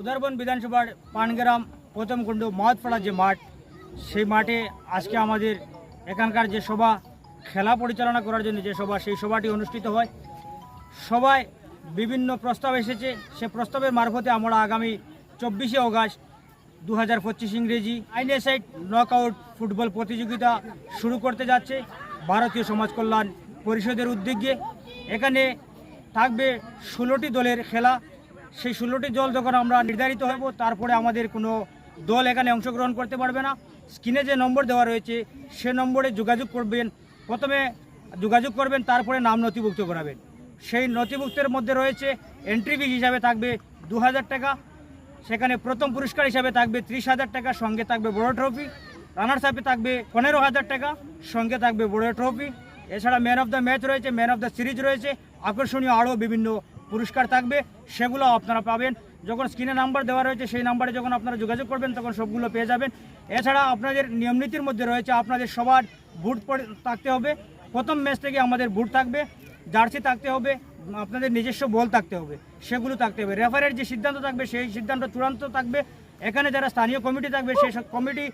উদারবন বিধানসভার পানগ্রাম প্রথম প্রথমকুণ্ড মহৎপাড়া যে মাঠ, সেই মাঠে আজকে আমাদের এখানকার যে সভা, খেলা পরিচালনা করার জন্য যে সভা, সেই সভাটি অনুষ্ঠিত হয়। সবাই বিভিন্ন প্রস্তাব এসেছে। সে প্রস্তাবের মারফতে আমরা আগামী চব্বিশে অগাস্ট দু হাজার পঁচিশ ইংরেজি আইনে সাইড নক আউট ফুটবল প্রতিযোগিতা শুরু করতে যাচ্ছে ভারতীয় সমাজ কল্যাণ পরিষদের উদ্যোগে। এখানে থাকবে ষোলোটি দলের খেলা। সেই ষোলোটি দল যখন আমরা নির্ধারিত হব তারপরে আমাদের কোনো দল এখানে অংশগ্রহণ করতে পারবে না। স্ক্রিনে যে নম্বর দেওয়া রয়েছে, সে নম্বরে যোগাযোগ করবেন। প্রথমে যোগাযোগ করবেন, তারপরে নাম নথিভুক্ত করাবেন। সেই নথিভুক্তের মধ্যে রয়েছে এন্ট্রি ফি হিসাবে থাকবে দু হাজার টাকা, সেখানে প্রথম পুরস্কার হিসাবে থাকবে ত্রিশ হাজার টাকা, সঙ্গে থাকবে বড় ট্রফি রানার্স আপে থাকবে পনেরো হাজার টাকা, সঙ্গে থাকবে বড় ট্রফি এছাড়া ম্যান অফ দ্য ম্যাচ রয়েছে ম্যান অফ দ্য সিরিজ রয়েছে আকর্ষণীয় আরও বিভিন্ন পুরস্কার থাকবে, সেগুলো আপনারা পাবেন। যখন স্ক্রিনে নাম্বার দেওয়া রয়েছে, সেই নাম্বারে যখন আপনারা যোগাযোগ করবেন, তখন সবগুলো পেয়ে যাবেন। এছাড়া আপনাদের নিয়মনীতির মধ্যে রয়েছে, আপনাদের সবার বুট থাকতে হবে। প্রথম ম্যাচ থেকে আমাদের বুট থাকবে, জার্সি থাকতে হবে, আপনাদের নিজস্ব বল থাকতে হবে, সেগুলো থাকতে হবে। রেফারের যে সিদ্ধান্ত থাকবে, সেই সিদ্ধান্ত চূড়ান্ত থাকবে। এখানে যারা স্থানীয় কমিটি থাকবে, সেই কমিটি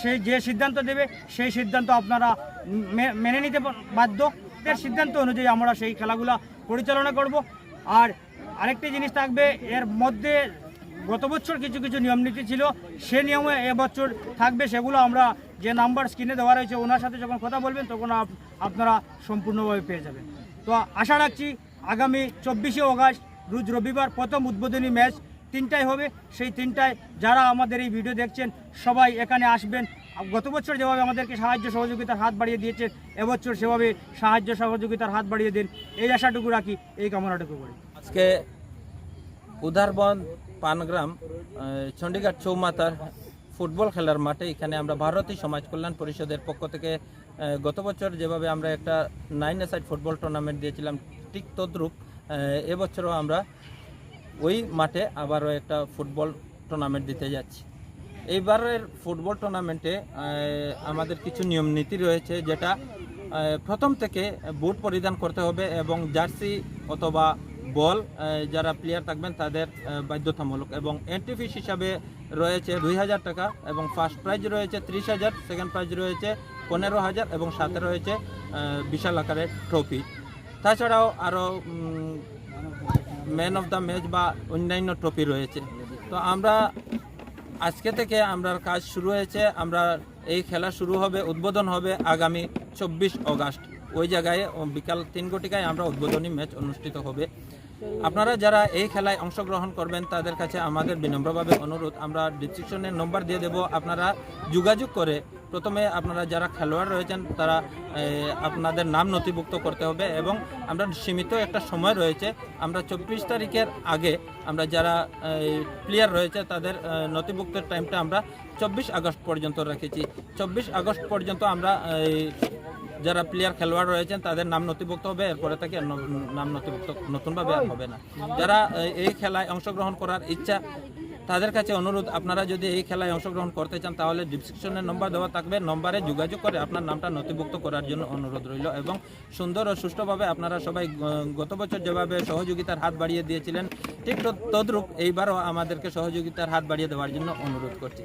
সেই যে সিদ্ধান্ত দেবে, সেই সিদ্ধান্ত আপনারা মেনে নিতে বাধ্য। এর সিদ্ধান্ত অনুযায়ী আমরা সেই খেলাগুলা পরিচালনা করব। আর আরেকটি জিনিস থাকবে, এর মধ্যে গত বছর কিছু কিছু নিয়ম নীতি ছিল, সে নিয়মে এবছর থাকবে, সেগুলো আমরা যে নাম্বার স্ক্রিনে দেওয়া রয়েছে, ওনার সাথে যখন কথা বলবেন, তখন আপ- আপনারা সম্পূর্ণভাবে পেয়ে যাবেন। তো আশা রাখছি, আগামী চব্বিশে অগাস্ট, রোজ রবিবার প্রথম উদ্বোধনী ম্যাচ তিনটায় হবে। সেই তিনটায় যারা আমাদের এই ভিডিও দেখছেন, সবাই এখানে আসবেন গত বছর যেভাবে আমাদেরকে সাহায্য সহযোগিতার হাত বাড়িয়ে দিয়েছেন এবছর সেভাবে সাহায্য সহযোগিতার হাত বাড়িয়ে দিন। এই আশাটুকু রাখি, এই কামনাটুকু করি। আজকে উদারবন পানগ্রাম চণ্ডীগড় চৌমাতার ফুটবল খেলার মাঠে এখানে আমরা ভারতীয় সমাজ কল্যাণ পরিষদের পক্ষ থেকে গত বছর যেভাবে আমরা একটা nine a side football tournament দিয়েছিলাম ঠিক তদ্রূপ এবছরও আমরা ওই মাঠে আবারও একটা ফুটবল টুর্নামেন্ট দিতে যাচ্ছি। এইবারের ফুটবল টুর্নামেন্টে আমাদের কিছু নিয়ম নীতি রয়েছে যেটা প্রথম থেকে বুট পরিধান করতে হবে এবং জার্সি অথবা বল যারা প্লেয়ার থাকবেন তাদের বাধ্যতামূলক এবং এন্ট্রি ফিস হিসাবে রয়েছে দুই হাজার টাকা এবং ফার্স্ট প্রাইজ রয়েছে ত্রিশ হাজার সেকেন্ড প্রাইজ রয়েছে পনেরো হাজার এবং সাথে রয়েছে বিশাল আকারের ট্রফি তাছাড়াও আরও ম্যান অফ দ্য ম্যাচ বা অন্যান্য ট্রফি রয়েছে। তো আমরা আজকে থেকে আমরা কাজ শুরু হয়েছে, আমরা এই খেলা শুরু হবে, উদ্বোধন হবে আগামী চব্বিশ অগাস্ট। ওই জায়গায়, বিকাল তিন কোটিকায় আমরা উদ্বোধনী ম্যাচ অনুষ্ঠিত হবে। আপনারা যারা এই খেলায় অংশগ্রহণ করবেন, তাদের কাছে আমাদের বিনম্রভাবে অনুরোধ। আমরা ডিসক্রিপশনের নম্বর দিয়ে দেব। আপনারা যোগাযোগ করে প্রথমে আপনারা যারা খেলোয়াড় রয়েছেন, তারা আপনাদের নাম নথিভুক্ত করতে হবে এবং আমরা সীমিত একটা সময় রয়েছে। আমরা চব্বিশ তারিখের আগে আমরা যারা প্লেয়ার রয়েছে, তাদের নথিভুক্তের টাইমটা আমরা চব্বিশ আগস্ট পর্যন্ত রেখেছি। চব্বিশ আগস্ট পর্যন্ত আমরা যারা প্লেয়ার খেলোয়াড় রয়েছেন, তাদের নাম নথিভুক্ত হবে, এরপরে থেকে নাম নথিভুক্ত, নতুনভাবে আর হবে না। যারা এই খেলায় অংশগ্রহণ করার ইচ্ছা, তাদের কাছে অনুরোধ, আপনারা যদি এই খেলায় অংশগ্রহণ করতে চান, তাহলে ডিসক্রিপশনের নম্বর দেওয়া থাকবে নম্বরে যোগাযোগ করে আপনার নামটা নথিভুক্ত করার জন্য অনুরোধ রইল এবং সুন্দর ও সুষ্ঠুভাবে আপনারা সবাই গত বছর যেভাবে সহযোগিতার হাত বাড়িয়ে দিয়েছিলেন, ঠিক তদ- তদ্রূপ এইবারও আমাদেরকে সহযোগিতার হাত বাড়িয়ে দেওয়ার জন্য অনুরোধ করছি।